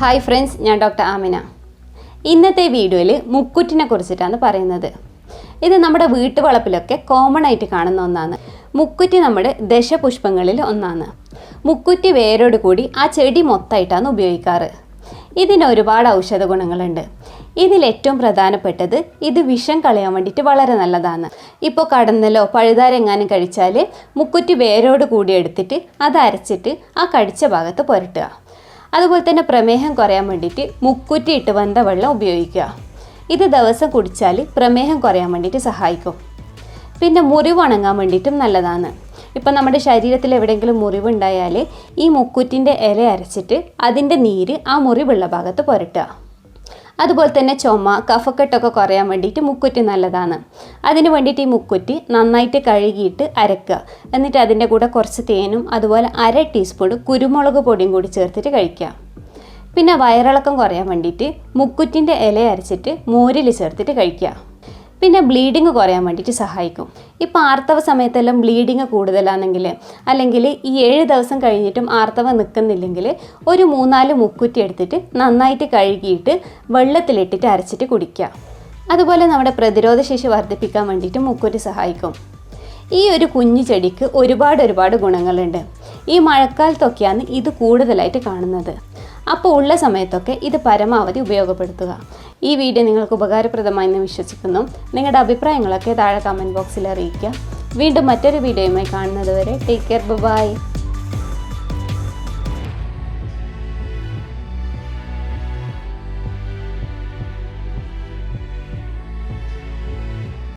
Hi friends ഞാൻ doctor Amina. ഇന്നത്തെ വീഡിയോയിൽ മുക്കുറ്റിനെ കുറിച്ചിട്ടാണ് പറയുന്നത്. ഇത് നമ്മുടെ വീട്ടുവളപ്പിലൊക്കെ കോമൺ ആയിട്ട് കാണുന്ന ഒന്നാണ്. മുക്കുറ്റി നമ്മുടെ ദശപുഷ്പങ്ങളിൽ ഒന്നാണ്. മുക്കുറ്റി വേരോട് കൂടി ആ ചെടി മൊത്തമായിട്ടാണ് ഉപയോഗിക്കാറ്. ഇതിന് ഒരുപാട് ഔഷധ ഗുണങ്ങളുണ്ട്. ഇതിൽ ഏറ്റവും പ്രധാനപ്പെട്ടത് ഇത് വിഷം കളയാൻ വേണ്ടിയിട്ട് വളരെ നല്ലതാണ്. ഇപ്പോൾ കടന്നലോ പഴുതാരെങ്ങാനും കഴിച്ചാൽ മുക്കുറ്റി വേരോട് കൂടി എടുത്തിട്ട് അത് അരച്ചിട്ട് ആ കടിച്ച ഭാഗത്ത് പുരട്ടുക. അതുപോലെ തന്നെ പ്രമേഹം കുറയാൻ വേണ്ടിയിട്ട് മുക്കുറ്റി ഇട്ട് വന്ന വെള്ളം ഉപയോഗിക്കുക. ഇത് ദിവസം കുടിച്ചാൽ പ്രമേഹം കുറയാൻ വേണ്ടിയിട്ട് സഹായിക്കും. പിന്നെ മുറിവ് ഉണങ്ങാൻ വേണ്ടിയിട്ടും നല്ലതാണ്. ഇപ്പം നമ്മുടെ ശരീരത്തിൽ എവിടെയെങ്കിലും മുറിവുണ്ടായാൽ ഈ മുക്കുറ്റിന്റെ ഇല അരച്ചിട്ട് അതിന്റെ നീര് ആ മുറിവുള്ള ഭാഗത്ത് പുരട്ടുക. അതുപോലെ തന്നെ ചുമ കഫക്കെട്ടൊക്കെ കുറയാൻ വേണ്ടിയിട്ട് മുക്കുറ്റി നല്ലതാണ്. അതിന് വേണ്ടിയിട്ട് ഈ മുക്കുറ്റി നന്നായിട്ട് കഴുകിയിട്ട് അരക്കുക. എന്നിട്ട് അതിന്റെ കൂടെ കുറച്ച് തേനും അതുപോലെ അര ടീസ്പൂൺ കുരുമുളക് പൊടിയും കൂടി ചേർത്തിട്ട് കഴിക്കുക. പിന്നെ വയറിളക്കം കുറയാൻ വേണ്ടിയിട്ട് മുക്കുറ്റിന്റെ ഇല അരച്ചിട്ട് മോരിൽ ചേർത്തിട്ട് കഴിക്കുക. പിന്നെ ബ്ലീഡിങ് കുറയാൻ വേണ്ടിയിട്ട് സഹായിക്കും. ഇപ്പോൾ ആർത്തവ സമയത്തെല്ലാം ബ്ലീഡിങ് കൂടുതലാണെങ്കിൽ അല്ലെങ്കിൽ ഈ ഏഴ് ദിവസം കഴിഞ്ഞിട്ടും ആർത്തവ നിൽക്കുന്നില്ലെങ്കിൽ ഒരു മൂന്നാൽ മുക്കുറ്റി എടുത്തിട്ട് നന്നായിട്ട് കഴുകിയിട്ട് വെള്ളത്തിലിട്ടിട്ട് അരച്ചിട്ട് കുടിക്കുക. അതുപോലെ നമ്മുടെ പ്രതിരോധ ശേഷി വർദ്ധിപ്പിക്കാൻ വേണ്ടിയിട്ട് മുക്കുറ്റി സഹായിക്കും. ഈ ഒരു കുഞ്ഞു ചെടിക്ക് ഒരുപാട് ഒരുപാട് ഗുണങ്ങളുണ്ട്. ഈ മഴക്കാലത്തൊക്കെയാണ് ഇത് കൂടുതലായിട്ട് കാണുന്നത്. അപ്പോൾ ഉള്ള സമയത്തൊക്കെ ഇത് പരമാവധി ഉപയോഗപ്പെടുത്തുക. ഈ വീഡിയോ നിങ്ങൾക്ക് ഉപകാരപ്രദമായെന്ന് വിശ്വസിക്കുന്നു. നിങ്ങളുടെ അഭിപ്രായങ്ങളൊക്കെ താഴെ കമന്റ് ബോക്സിൽ അറിയിക്കുക. വീണ്ടും മറ്റൊരു വീഡിയോയുമായി കാണുന്നത് വരെ ടേക്ക് കെയർ ബൈ